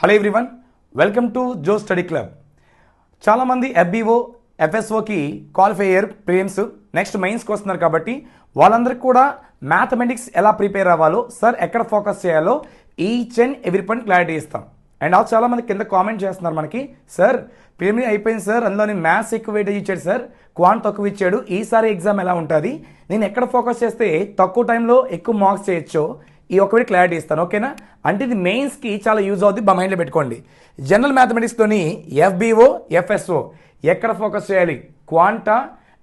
Hello everyone welcome to Jo study club చాలామంది FBO ఎఫ్ఎస్ఓకి qualify అయ్యారు ప్రిలిమ్స్ నెక్స్ట్ మెయిన్స్కి వస్తున్నారు కాబట్టి వాళ్ళందరికీ కూడా మ్యాథమెటిక్స్ ఎలా ప్రిపేర్ అవ్వాలో సార్ ఎక్కడ ఫోకస్ చేయాలో each and every point clarity ఇస్తాం. అండ్ ఆల్సో చాలామంది కింద కామెంట్ చేస్తున్నారు మనకి సార్ ప్రిలిమినరీ అయిపోయింది సార్ అందులోని మ్యాథ్స్ ఎక్కువ వెయిటేజ్ ఇచ్చాడు సార్ క్వాంట్ తక్కువ ఇచ్చాడు. ఈసారి ఎగ్జామ్ ఎలా ఉంటుంది? నేను ఎక్కడ ఫోకస్ చేస్తే తక్కువ టైంలో ఎక్కువ మార్క్స్ చేయొచ్చో ఈ ఒకటి క్లారిటీ ఇస్తాను ఓకేనా అంటే ఇది మెయిన్స్కి చాలా యూజ్ అవుతుంది మా మైండ్లో పెట్టుకోండి. జనరల్ మ్యాథమెటిక్స్తోని ఎఫ్బిఓ ఎఫ్ఎస్ఓ ఎక్కడ ఫోకస్ చేయాలి? క్వాంటా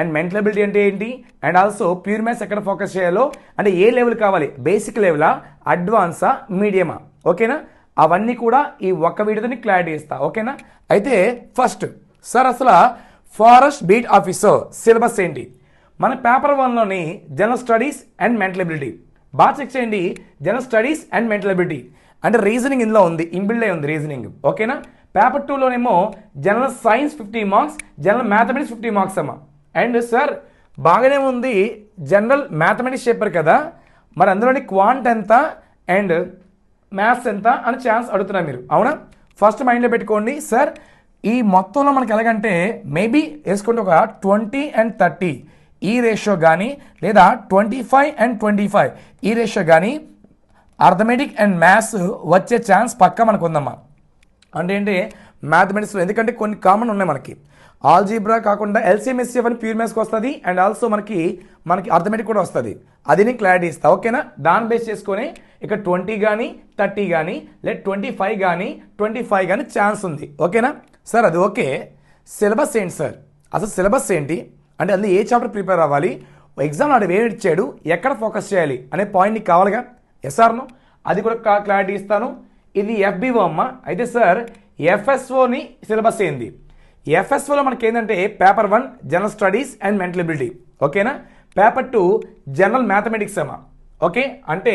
అండ్ మెంటల్ అబిలిటీ అంటే ఏంటి? అండ్ ఆల్సో ప్యూర్ మ్యాథ్స్ ఎక్కడ ఫోకస్ చేయాలో? అంటే ఏ లెవెల్ కావాలి? బేసిక్ లెవెలా అడ్వాన్సా మీడియమా ఓకేనా అవన్నీ కూడా ఈ ఒక్క వీడియోతో క్లారిటీ ఇస్తా ఓకేనా అయితే ఫస్ట్ సార్ అసలు ఫారెస్ట్ బీట్ ఆఫీసర్ సిలబస్ ఏంటి? మన paper వన్లోని general studies and mental ability బాగా చెక్ చేయండి. General studies and mental ability అంటే రీజనింగ్ ఇందులో ఉంది. ఇన్బిల్డ్ అయి ఉంది రీజనింగ్. ఓకేనా? Paper టూలోనేమో general science fifty marks general mathematics fifty marks అమ్మ. అండ్ సార్ బాగానే ఉంది. జనరల్ మ్యాథమెటిక్స్ చెప్పారు కదా. మరి అందులోని క్వాంట్ ఎంత అండ్ మ్యాథ్స్ ఎంత అని ఛాన్స్ అడుగుతున్నారు మీరు. అవునా? ఫస్ట్ మైండ్లో పెట్టుకోండి. సార్ ఈ మొత్తంలో మనకి ఎలాగంటే మేబీ వేసుకుంటే ఒక ట్వంటీ అండ్ థర్టీ ఈ రేషియో కానీ లేదా twenty five and twenty five ఈ రేషియో కానీ అర్థమెటిక్ అండ్ మ్యాథ్స్ వచ్చే ఛాన్స్ పక్కా మనకు ఉందమ్మా. అంటే ఏంటి? మ్యాథమెటిక్స్లో ఎందుకంటే కొన్ని కామన్ ఉన్నాయి మనకి. ఆల్జీబ్రా కాకుండా ఎల్సీఎంఎస్సీఎఫ్ అని ప్యూర్ మ్యాథ్స్కి వస్తుంది అండ్ ఆల్సో మనకి మనకి అర్థమెటిక్ కూడా వస్తుంది. అది నేను క్లారిటీ ఇస్తాను ఓకేనా? దాన్ని బేస్ చేసుకొని ఇక ట్వంటీ కానీ థర్టీ కానీ లేదా ట్వంటీ ఫైవ్ కానీ ట్వంటీ ఫైవ్ కానీ ఛాన్స్ ఉంది. ఓకేనా? సార్ అది ఓకే సిలబస్ ఏంటి సార్ అసలు సిలబస్ ఏంటి? అంటే అందులో ఏ చాప్టర్ ప్రిపేర్ అవ్వాలి? ఎగ్జామ్ నాడు ఏమి ఇచ్చాడు? ఎక్కడ ఫోకస్ చేయాలి? అనే పాయింట్ నీకు కావాలిగా? ఎస్ఆర్ను అది కూడా క్లారిటీ ఇస్తాను. ఇది ఎఫ్బిఓ అమ్మ. అయితే సార్ ఎఫ్ఎస్ఓని సిలబస్ ఏంది? ఎఫ్ఎస్ఓలో మనకి ఏంటంటే paper one general studies and mental ability ఓకేనా పేపర్ టూ జనరల్ మ్యాథమెటిక్స్ అమ్మ. ఓకే అంటే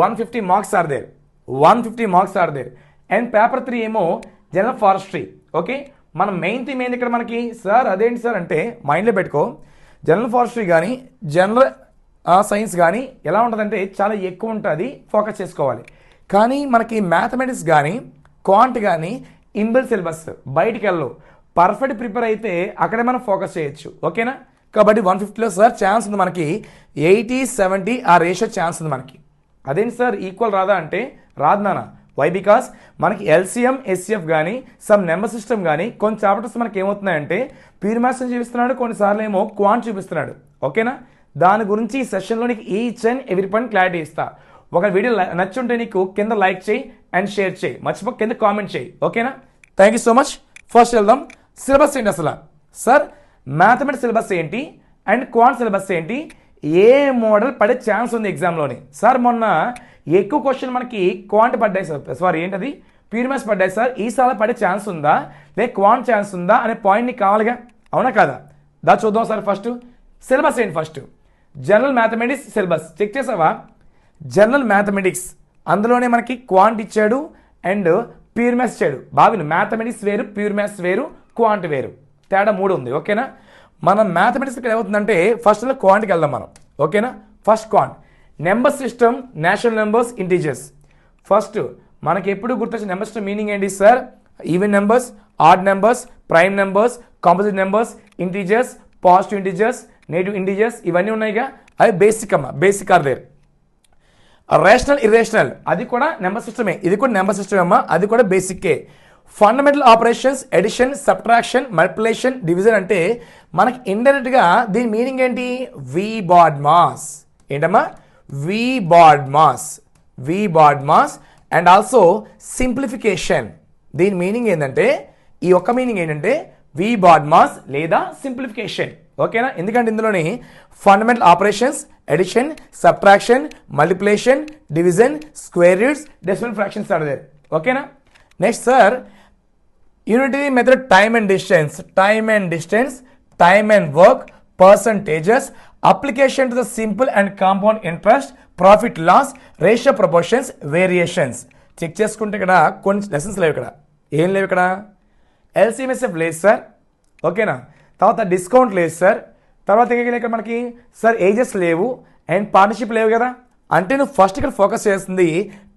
one fifty marks are there one fifty marks are there and paper three ఏమో జనరల్ ఫారెస్ట్రీ ఓకే మన మెయిన్ థీమ్ ఏంది ఇక్కడ మనకి? సార్ అదేంటి sir అంటే మైండ్లో పెట్టుకో. జనరల్ ఫారెస్ట్రీ కానీ జనరల్ సైన్స్ కానీ ఎలా ఉంటుందంటే చాలా ఎక్కువ ఉంటుంది ఫోకస్ చేసుకోవాలి. కానీ మనకి మ్యాథమెటిక్స్ కానీ క్వాంట్ కానీ ఇన్బిల్ సిలబస్ బయటికి వెళ్ళు పర్ఫెక్ట్ ప్రిపేర్ అయితే అక్కడే మనం ఫోకస్ చేయొచ్చు. ఓకేనా? కాబట్టి వన్ ఫిఫ్టీలో సార్ ఛాన్స్ ఉంది మనకి. ఎయిటీ సెవెంటీ ఆ రేషియో ఛాన్స్ ఉంది మనకి. అదేంటి సార్ ఈక్వల్ రాదా అంటే రాదు నానా వై బికాస్ మనకి ఎల్సిఎం ఎస్సిఎఫ్ కానీ సమ్ నెంబర్ సిస్టమ్ కానీ కొన్ని చాప్టర్స్ మనకి ఏమవుతున్నాయంటే ప్యూర్ మ్యాథ్స్ చూపిస్తున్నాడు కొన్నిసార్లు ఏమో క్వాంట్ చూపిస్తున్నాడు. ఓకేనా దాని గురించి ఈ సెషన్లో నీకు each and every point clarity ఇస్తా. ఒక వీడియో నచ్చుంటే నీకు కింద లైక్ చేయి అండ్ షేర్ చేయి. మర్చిపోక కింద కామెంట్ చేయి. ఓకేనా thank you so much first వెళ్దాం. సిలబస్ ఏంటి అసలు? సార్ మ్యాథమెటిక్స్ సిలబస్ ఏంటి? అండ్ క్వాంట్ సిలబస్ ఏంటి? ఏ మోడల్ పడే ఛాన్స్ ఉంది ఎగ్జామ్లోని సార్ మొన్న ఎక్కువ క్వశ్చన్ మనకి క్వాంట్ పడ్డాయి సార్ సారీ ఏంటది? ప్యూరిమస్ పడ్డాయి సార్ ఈసారి పడే ఛాన్స్ ఉందా? లే క్వాంట్ ఛాన్స్ ఉందా అనే పాయింట్ని కావాలిగా? అవునా కాదా? దా చూద్దాం సార్ ఫస్ట్ సిలబస్ ఏంటి first general mathematics syllabus check చేసావా? జనరల్ మ్యాథమెటిక్స్ అందులోనే మనకి క్వాంట్ ఇచ్చాడు అండ్ ప్యూర్ మ్యాథ్స్ ఇచ్చాడు. బావిను మ్యాథమెటిక్స్ వేరు ప్యూర్ మ్యాథ్స్ వేరు క్వాంట్ వేరు. తేడా మూడు ఉంది. ఓకేనా మనం మ్యాథమెటిక్స్ ఇక్కడ ఏమవుతుందంటే ఫస్ట్లో క్వాంట్కి వెళ్దాం మనం. ఓకేనా first quant number system national numbers integers first మనకి ఎప్పుడు గుర్తొచ్చిన నెంబర్ సిస్టమ్ మీనింగ్ ఏంటి sir even numbers odd numbers prime numbers composite numbers integers positive integers negative integers ఇవన్నీ ఉన్నాయిగా? అవి బేసిక్ అమ్మ basic are there rational irrational అది కూడా నెంబర్ సిస్టమే ఇది కూడా నెంబర్ సిస్టమ్ అమ్మా. అది కూడా బేసిక్కే fundamental operations addition subtraction multiplication division అంటే మనకి ఇండైరెక్ట్గా దీని మీనింగ్ ఏంటి? వి బాడ్ మాస్ ఏంటమ్మా? V BODMAS V BODMAS and also simplification దీని మీనింగ్ ఏంటంటే ఈ ఒక్క మీనింగ్ ఏంటంటే వి బాడ్ మాస్ లేదా సింప్లిఫికేషన్ ఓకేనా ఎందుకంటే ఇందులోని fundamental operations addition subtraction multiplication division square roots decimal fractions are ఓకేనా next sir unity method time and distance time and distance time and work percentages application to the simple and compound interest profit loss ratio proportions variations check చేసుకుంటే ఇక్కడ కొన్ని lessons లేవు ఇక్కడ. ఏం లేవు ఇక్కడ? ఎల్సీఎంఎస్ఎఫ్ లేదు సార్ ఓకేనా తర్వాత డిస్కౌంట్ లేదు సార్ తర్వాత ఇక్కడ మనకి? సార్ ఏజెస్ లేవు. అండ్ పార్ట్నర్షిప్ లేవు కదా? అంటే నువ్వు ఫస్ట్ ఇక్కడ ఫోకస్ చేస్తుంది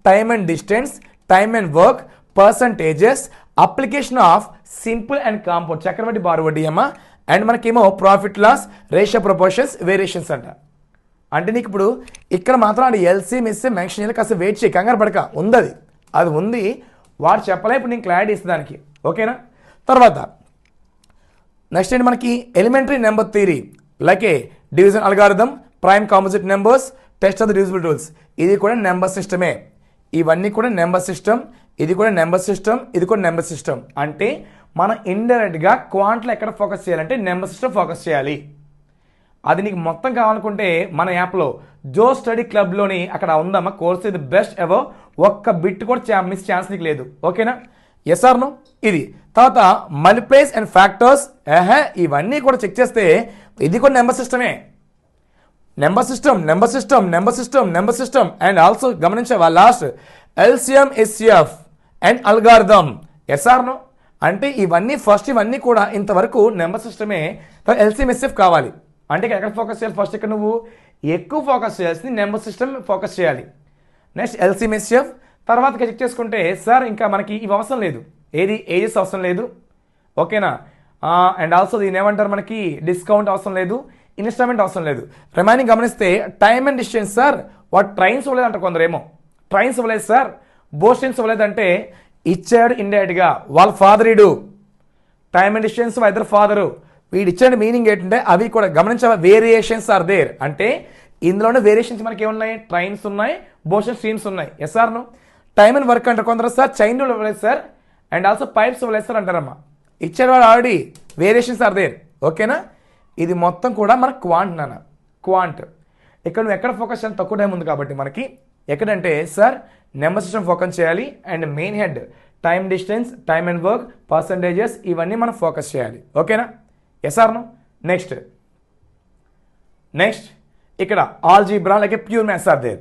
time and distance time and work percentages application of simple and compound చక్రవడ్డీ బారు వడ్డీ అమ్మ. అండ్ మనకేమో profit loss ratio proportions variations అంట. అంటే నీకు ఇప్పుడు ఇక్కడ మాత్రం అది ఎల్సీ మిస్ మెన్షన్ చేయాలి కాస్త వెయిట్ చేయి కంగారు పడక. ఉంది అది అది ఉంది. వాడు చెప్పలే ఇప్పుడు నేను క్లారిటీ ఇస్తాను దానికి. ఓకేనా తర్వాత నెక్స్ట్ ఏంటి మనకి? Elementary number theory like a division algorithm prime composite numbers test of the divisible rules ఇది కూడా నెంబర్ సిస్టమే ఇవన్నీ కూడా నెంబర్ సిస్టమ్ ఇది కూడా నెంబర్ సిస్టమ్ ఇది కూడా నెంబర్ సిస్టమ్ అంటే మనం ఇండైరెక్ట్గా క్వాంట్లో ఎక్కడ ఫోకస్ చేయాలంటే నెంబర్ సిస్టమ్ ఫోకస్ చేయాలి. అది నీకు మొత్తం కావాలనుకుంటే మన యాప్లో జో స్టడీ క్లబ్లోని అక్కడ ఉందమ్మా కోర్స్ ఇది బెస్ట్ ఎవో ఒక్క బిట్ కూడా చా మిస్ ఛాన్స్ నీకు లేదు. ఓకేనా ఎస్ ఆర్ను ఇది. తర్వాత మల్టిప్లేస్ అండ్ ఫ్యాక్టర్స్ ఏహే ఇవన్నీ కూడా చెక్ చేస్తే ఇది కూడా number సిస్టమే number system number system number system number system and also గమనించావా last LCM SCF and algorithm ఎస్ఆర్ను అంటే ఇవన్నీ ఫస్ట్ ఇవన్నీ కూడా ఇంతవరకు నెంబర్ సిస్టమే ఎల్సిఎంఎస్ఎఫ్ కావాలి. అంటే ఎక్కడ ఫోకస్ చేయాలి? ఫస్ట్ ఇక్కడ నువ్వు ఎక్కువ ఫోకస్ చేయాల్సింది నెంబర్ సిస్టమ్ ఫోకస్ చేయాలి. నెక్స్ట్ ఎల్సిఎంఎస్ఎఫ్ తర్వాత చెక్ చేసుకుంటే సార్ ఇంకా మనకి ఇవి అవసరం లేదు. ఏది ఏజెస్ అవసరం లేదు. ఓకేనా అండ్ ఆల్సో దీని ఏమంటారు మనకి? డిస్కౌంట్ అవసరం లేదు. ఇన్స్టాల్మెంట్ అవసరం లేదు. రిమైనింగ్ గమనిస్తే టైమ్ అండ్ డిస్టెన్స్ సార్ వాడు ట్రైన్స్ ఇవ్వలేదంట కొందరేమో. ట్రైన్స్ ఇవ్వలేదు సార్ బోస్టెన్స్ ఇవ్వలేదంటే ఇచ్చాడు ఇండైరెక్ట్గా. వాళ్ళ ఫాదర్ ఇడు టైమ్ అండ్ డిస్టెన్స్ ఇద్దరు ఫాదరు వీడు ఇచ్చిన మీనింగ్ ఏంటంటే అవి కూడా గమనించవ? వేరియేషన్స్ ఆర్ దేర్ అంటే ఇందులోనే వేరియేషన్స్ మనకి ఏమున్నాయి ట్రైన్స్ ఉన్నాయి బోషన్ స్ట్రీమ్స్ ఉన్నాయి. ఎస్ఆర్ను టైమ్ అండ్ వర్క్ అంటారు కొందరు సార్ చైన్ ఇవ్వలేదు సార్ అండ్ ఆల్సో పైప్స్ ఇవ్వలేదు సార్ అంటారమ్మా. ఇచ్చాడు వాడు ఆల్రెడీ వేరియేషన్స్ ఆర్ దేర్ ఓకేనా ఇది మొత్తం కూడా మన క్వాంట్ నాన్న. క్వాంట్ ఇక్కడ నువ్వు ఎక్కడ ఫోకస్ చేయాలి తక్కువ టైం ఉంది కాబట్టి మనకి ఎక్కడంటే సార్ నెంబర్ సిస్టమ్ ఫోకస్ చేయాలి and main head time distance time and work percentages ఇవన్నీ మనం ఫోకస్ చేయాలి. ఓకేనా? ఎస్ ఆర్ను నెక్స్ట్ నెక్స్ట్ ఇక్కడ ఆల్జీబ్రా లేక pure maths are there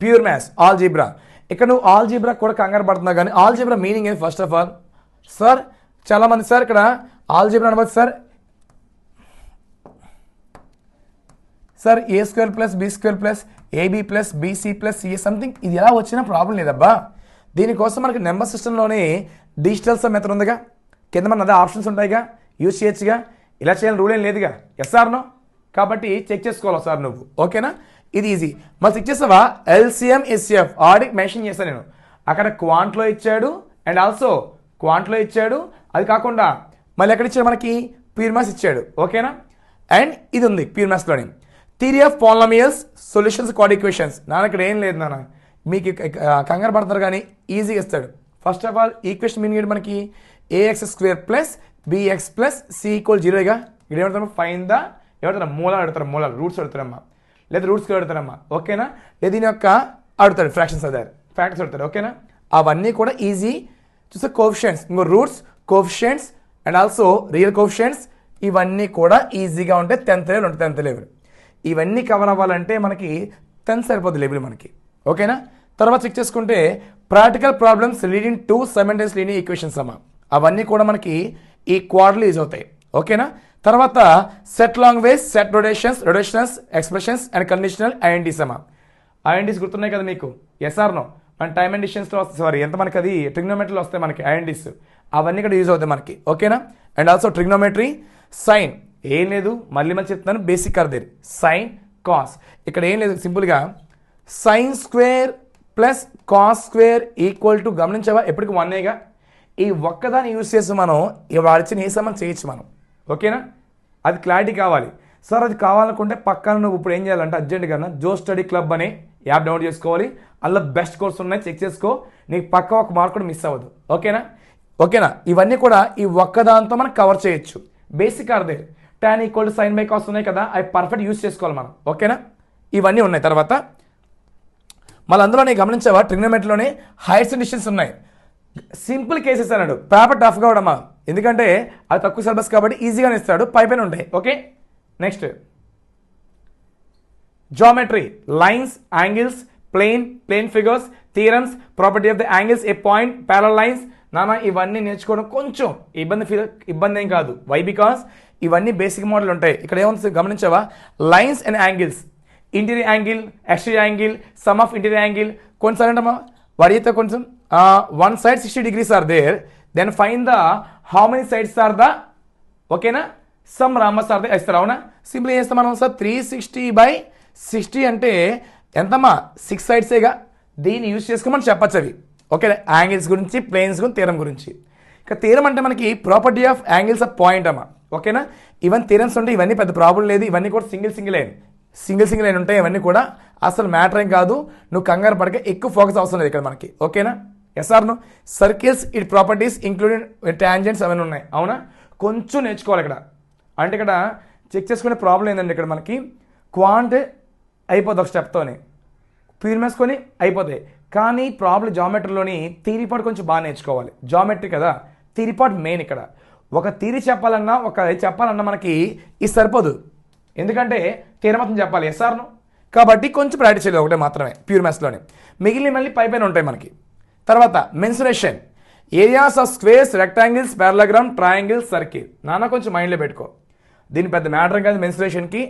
pure maths algebra ఇక్కడ నువ్వు ఆల్జీబ్రా కూడా కంగారు పడుతున్నావు కానీ ఆల్జీబ్రా మీనింగ్ ఏంది ఫస్ట్ ఆఫ్ ఆల్ సార్ చాలామంది సార్ ఇక్కడ ఆల్జీబ్రా అనవచ్చు sir sir A square plus B square plus AB plus BC plus CA something ఇది ఎలా వచ్చినా ప్రాబ్లం లేదబ్బా. దీనికోసం మనకి నెంబర్ సిస్టంలోనే డిజిటల్ సమ్ మెథడ్ ఉందిగా. కింద మన అదే ఆప్షన్స్ ఉంటాయిగా. యూజ్ చేయొచ్చుగా. ఇలా చేయాలని రూల్ ఏం లేదుగా. ఎస్ఆర్నో కాబట్టి చెక్ చేసుకోవాలి సార్ నువ్వు. ఓకేనా ఇది ఈజీ మరి చెక్ చేస్తావా? ఎల్సిఎం ఎస్సిఎఫ్ ఆడిట్ మెన్షన్ చేశాను నేను. అక్కడ క్వాంట్లో ఇచ్చాడు అండ్ ఆల్సో క్వాంట్లో ఇచ్చాడు. అది కాకుండా మళ్ళీ ఎక్కడ ఇచ్చాడు మనకి? ప్యూర్మాస్ ఇచ్చాడు. ఓకేనా అండ్ ఇది ఉంది pure theory of polynomials solutions quad equations నాన్న ఇక్కడ ఏం లేదు నాన్న. మీకు కంగారు పడతారు కానీ ఈజీగా ఇస్తాడు. First of all equation meaning ఏంటి మనకి? AX square plus BX plus C equal జీరోగా ఇక్కడ ఏమంటారు? ఫైన్ ద ఏమంటారు? మూలాలు అడుగుతారు మూలాలు. రూట్స్ అడుగుతారమ్మా లేదా రూట్స్ అడుగుతారమ్మా ఓకేనా? లేదా దీని యొక్క అడుగుతాడు ఫ్రాక్షన్స్ అదే ఫ్యాక్టర్స్ అడుగుతారు ఓకేనా? అవన్నీ కూడా ఈజీ చూస్తే కోఫిషియన్స్ ఇంకో roots coefficients and also real coefficients ఇవన్నీ కూడా ఈజీగా ఉంటాయి టెన్త్ లెవెల్ ఉంటుంది టెన్త్ లెవెల్ ఇవన్నీ కవర్ అవ్వాలంటే మనకి టెన్త్ సరిపోద్ది లెవెల్ మనకి. ఓకేనా తర్వాత చెక్ చేసుకుంటే ప్రాక్టికల్ ప్రాబ్లమ్స్ లీడింగ్ టు సెమెంటెన్స్ లీడింగ్ ఈక్వేషన్స్ అమ్మ. అవన్నీ కూడా మనకి ఈ క్వార్టర్లు యూజ్ అవుతాయి. ఓకేనా తర్వాత set long ways set rotations rotations expressions and conditional ఐఎన్టీస్ అమ్మ. ఐఎన్డీస్ గుర్తున్నాయి కదా మీకు? ఎస్ఆర్ నో మన టైమ్ అండ్ డిస్టెన్స్లో వస్తాయి. సారీ ఎంత మనకి అది? ట్రిగ్నోమెట్రీలో వస్తాయి మనకి ఐఎన్డీస్ అవన్నీ కూడా యూజ్ అవుతాయి మనకి. ఓకేనా అండ్ ఆల్సో ట్రిగ్నోమెట్రీ సైన్ ఏం లేదు మళ్ళీ మళ్ళీ చెప్తున్నాను బేసిక్ అర్థం సైన్ కాస్ ఇక్కడ ఏం లేదు సింపుల్గా sine square plus cos square equal to గమనించావా? ఎప్పటికి వన్ ఈ ఒక్కదాన్ని యూజ్ చేసి మనం వాడిచ్చిన ఏ సమాన్ చేయొచ్చు మనం. ఓకేనా? అది క్లారిటీ కావాలి. సార్ అది కావాలనుకుంటే పక్కన నువ్వు ఇప్పుడు ఏం చేయాలంటే అర్జెంట్గా జో స్టడీ క్లబ్ అని యాప్ డౌన్లోడ్ చేసుకోవాలి. అందులో బెస్ట్ కోర్స్ ఉన్నాయి చెక్ చేసుకో. నీకు పక్క ఒక మార్క్ కూడా మిస్ అవ్వదు. ఓకేనా? ఓకేనా? ఇవన్నీ కూడా ఈ ఒక్కదాంతో మనం కవర్ చేయొచ్చు. Basic అర్థే tan equal to sine by cos ఉన్నాయి కదా అవి పర్ఫెక్ట్ యూస్ చేసుకోవాలి మనం. ఓకేనా? ఇవన్నీ ఉన్నాయి. తర్వాత మళ్ళీ అందులోనే గమనించావా? ట్రిగ్నోమెట్రీలోనే హైట్స్ డిస్టెన్స్ ఉన్నాయి. సింపుల్ కేసెస్ అన్నాడు. పేపర్ టఫ్గా అవడమా ఎందుకంటే అది తక్కువ సిలబస్ కాబట్టి ఈజీగానే ఇస్తాడు. పై పైన ఉంటాయి. Okay? Next geometry lines angles plane plane figures theorems property of the angles a point parallel lines నానా ఇవన్నీ నేర్చుకోవడం కొంచెం ఇబ్బంది ఫీల్ ఇబ్బంది ఏం కాదు. వై బికాస్ ఇవన్నీ బేసిక్ మోడల్ ఉంటాయి. ఇక్కడ ఏముంది గమనించావా? Lines and angles interior angle exterior angle sum of interior angle కొన్నిసార్లు అంటమ్మా వాడి అయితే కొంచెం one side sixty degrees are there then fine the how many sides are the ఓకేనా? సమ్ రామస్ ఆర్ ద ఇస్తారు అవునా? సింపుల్ చేస్తాం మనం sir? Three sixty by sixty అంటే ఎంతమ్మా? సిక్స్ సైడ్సేగా దీన్ని యూజ్ చేసుకోమని చెప్పచ్చు అవి. ఓకే యాంగిల్స్ గురించి ప్లేన్స్ గురించి తీరం గురించి. ఇక తీరం అంటే మనకి property of angles of point అమ్మా. ఓకేనా? ఈవెన్ థీరమ్స్ ఉంటే ఇవన్నీ పెద్ద ప్రాబ్లం లేదు. ఇవన్నీ కూడా single single line. Single single line ఉంటాయి. ఇవన్నీ కూడా అసలు మ్యాటర్ ఏం కాదు. నువ్వు కంగారు పడక ఎక్కువ ఫోకస్ అవసరం లేదు ఇక్కడ మనకి. ఓకేనా? ఎస్ఆర్ను circles it properties including tangents అవన్నీ ఉన్నాయి. అవునా? కొంచెం నేర్చుకోవాలి ఇక్కడ. అంటే ఇక్కడ చెక్ చేసుకునే ప్రాబ్లం ఏంటంటే ఇక్కడ మనకి? క్వాంట్ అయిపోద్ది ఒక స్టెప్తోనే పీర్మేసుకొని అయిపోతాయి. కానీ ప్రాబ్లం జామెట్రీలోని థీరీ పార్ట్ కొంచెం బాగా నేర్చుకోవాలి. జామెట్రీ కదా? థీరీ పార్ట్ మెయిన్ ఇక్కడ. ఒక తీరి చెప్పాలన్నా ఒక చెప్పాలన్నా మనకి ఇది సరిపోదు. ఎందుకంటే తీరమతం చెప్పాలి ఎస్ఆర్ను కాబట్టి కొంచెం ప్రాక్టీస్ చేయాలి ఒకటే మాత్రమే ప్యూర్ మ్యాథ్స్లోనే మిగిలిన మళ్ళీ పై పైన ఉంటాయి మనకి. తర్వాత mensuration areas of squares rectangles parallelogram triangles circle నాన్న కొంచెం మైండ్లో పెట్టుకో. దీని పెద్ద మ్యాటర్ కాదు మెన్సురేషన్కి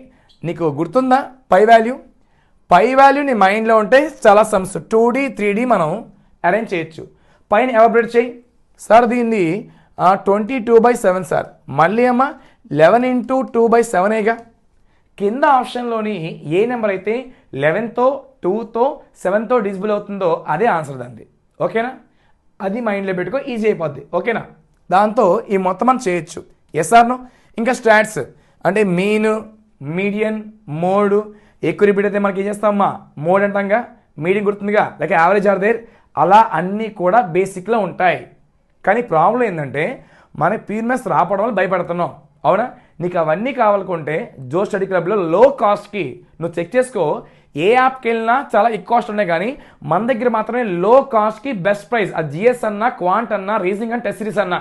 నీకు గుర్తుందా? పై వాల్యూ పై వాల్యూ నీ మైండ్లో ఉంటే చాలా sums two D three D మనం అరేంజ్ చేయొచ్చు. పైన ఎవాబరేట్ చేయి. సార్ దీన్ని twenty two by seven sir. మళ్ళీ అమ్మ లెవెన్ ఇంటూ టూ బై సెవెనేగా కింద ఆప్షన్లోని ఏ నెంబర్ అయితే లెవెన్తో టూతో సెవెన్తో డిజిబుల్ అవుతుందో అదే ఆన్సర్ దాన్ని ఓకేనా? అది మైండ్లో పెట్టుకో ఈజీ అయిపోద్ది. ఓకేనా? దాంతో ఈ మొత్తం మనం చేయొచ్చు. ఎస్ఆర్ను ఇంకా స్టాట్స్. అంటే మీన్ మీడియన్ మోడ్ ఎక్కువ రిపీట్ అయితే మనకి ఏం చేస్తామమ్మా మోడ్ అంటాంగా మీడియం గుర్తుందిగా? లేక యావరేజ్ ఆర్ దేర్? అలా అన్నీ కూడా బేసిక్లో ఉంటాయి. కానీ ప్రాబ్లం ఏంటంటే మన పీర్మెస్ రాపడం వల్ల భయపడుతున్నాం. అవునా? నీకు అవన్నీ కావాలనుకుంటే జో స్టడీ క్లబ్లో లో కాస్ట్కి నువ్వు చెక్ చేసుకో ఏ యాప్కి వెళ్ళినా చాలా ఎక్కువ కాస్ట్ ఉన్నాయి కానీ మన దగ్గర మాత్రమే లో కాస్ట్కి బెస్ట్ ప్రైస్. ఆ జిఎస్ అన్నా క్వాంట్ అన్నా రీజింగ్ అండ్ టెస్ట్ సిరీస్ అన్నా.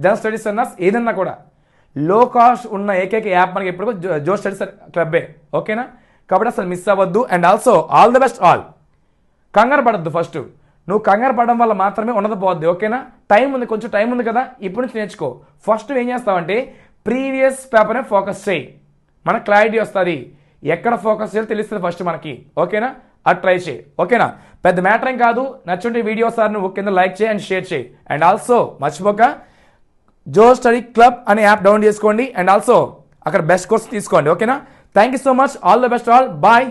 జనరల్ స్టడీస్ అన్నా ఏదన్నా కూడా. లో కాస్ట్ ఉన్న ఏకైక యాప్ మనకి ఎప్పుడు జో స్టడీస్ క్లబ్బే. ఓకేనా? కాబట్టి అసలు మిస్ అవ్వద్దు. And also all the best all. కంగారు పడద్దు ఫస్ట్. నువ్వు కంగారు పడడం వల్ల మాత్రమే ఉన్నది పోద్ది ఓకేనా? టైం ఉంది కొంచెం టైం ఉంది కదా ఇప్పటి నుంచి నేర్చుకో. ఫస్ట్ ఏం చేస్తావంటే ప్రీవియస్ పేపర్నే ఫోకస్ చేయి. మనకు క్లారిటీ వస్తుంది. ఎక్కడ ఫోకస్ చేయాలో తెలుస్తుంది ఫస్ట్ మనకి ఓకేనా? అది ట్రై చేయి ఓకేనా? పెద్ద మ్యాటర్ ఏం కాదు నచ్చుంటే వీడియో సార్ నువ్వు కింద లైక్ చేయి అండ్ షేర్ చేయి. అండ్ ఆల్సో మర్చిపోక జో స్టడీ క్లబ్ అనే యాప్ డౌన్లోడ్ చేసుకోండి. అండ్ ఆల్సో అక్కడ బెస్ట్ కోర్స్ తీసుకోండి ఓకేనా? Thank you so much all the best all bye